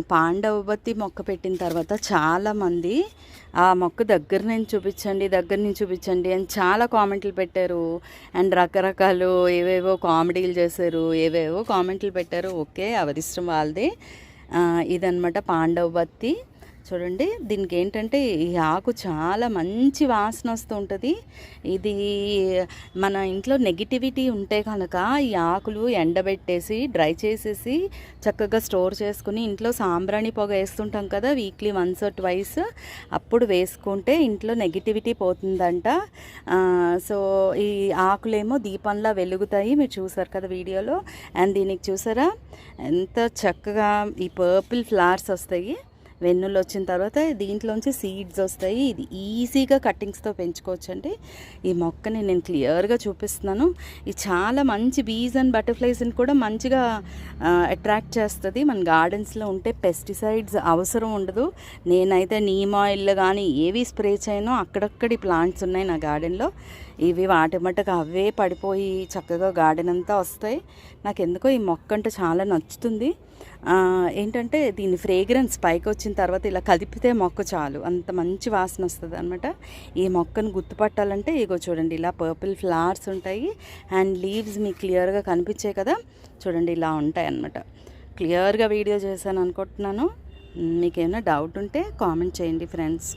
పాండవతి మొక్క పెట్టిన తర్వాత చాలామంది ఆ మొక్క దగ్గర నుంచి చూపించండి దగ్గర నుంచి చూపించండి అని చాలా కామెంట్లు పెట్టారు. అండ్ రకరకాలు ఏవేవో కామెడీలు చేశారు ఏవేవో కామెంట్లు పెట్టారు. ఓకే ఎవరిష్టం వాళ్ళది. ఇదనమాట ఇదన్నమాట పాండవబత్తి చూడండి. దీనికి ఏంటంటే ఈ ఆకు చాలా మంచి వాసన వస్తూ ఉంటుంది ఇది మన ఇంట్లో నెగిటివిటీ ఉంటే కనుక ఈ ఆకులు ఎండబెట్టేసి డ్రై చేసేసి చక్కగా స్టోర్ చేసుకుని ఇంట్లో సాంబ్రాణి పొగ వేస్తుంటాం కదా వీక్లీ వన్స్ ట్వైస్. అప్పుడు వేసుకుంటే ఇంట్లో నెగిటివిటీ పోతుందంట. సో ఈ ఆకులేమో దీపంలా వెలుగుతాయి. మీరు చూసారు కదా వీడియోలో. అండ్ దీనికి చూసారా? ఎంత చక్కగా ఈ పర్పుల్ ఫ్లవర్స్ వస్తాయి. వెన్నులు వచ్చిన తర్వాత దీంట్లోంచి సీడ్స్ వస్తాయి. ఇది ఈజీగా కట్టింగ్స్తో పెంచుకోవచ్చు అండి ఈ మొక్కని నేను క్లియర్గా చూపిస్తున్నాను. ఇది చాలా మంచి బీజ్ అండ్ బటర్ఫ్లైస్ని కూడా మంచిగా అట్రాక్ట్ చేస్తుంది. మన గార్డెన్స్లో ఉంటే పెస్టిసైడ్స్ అవసరం ఉండదు. నేనైతే నీమ్ ఆయిల్ కానీ ఏవి స్ప్రే చేయను అక్కడక్కడి ప్లాంట్స్ ఉన్నాయి నా గార్డెన్లో. ఇవి వాటి మట్టుకు అవే పడిపోయి చక్కగా గార్డెన్ అంతా వస్తాయి. నాకు ఎందుకో ఈ మొక్క అంటే చాలా నచ్చుతుంది. ఏంటంటే దీని ఫ్రేగ్రెన్స్ పైకి వచ్చిన తర్వాత ఇలా కదిపితే మొక్క చాలు. అంత మంచి వాసన వస్తుంది అనమాట ఈ మొక్కను గుర్తుపట్టాలంటే ఇగో చూడండి ఇలా పర్పుల్ ఫ్లవర్స్ ఉంటాయి. అండ్ లీవ్స్ మీకు క్లియర్గా కనిపించాయి కదా. చూడండి ఇలా ఉంటాయి అన్నమాట. క్లియర్గా వీడియో చేశాను అనుకుంటున్నాను. మీకు ఏమైనా డౌట్ ఉంటే కామెంట్ చేయండి ఫ్రెండ్స్.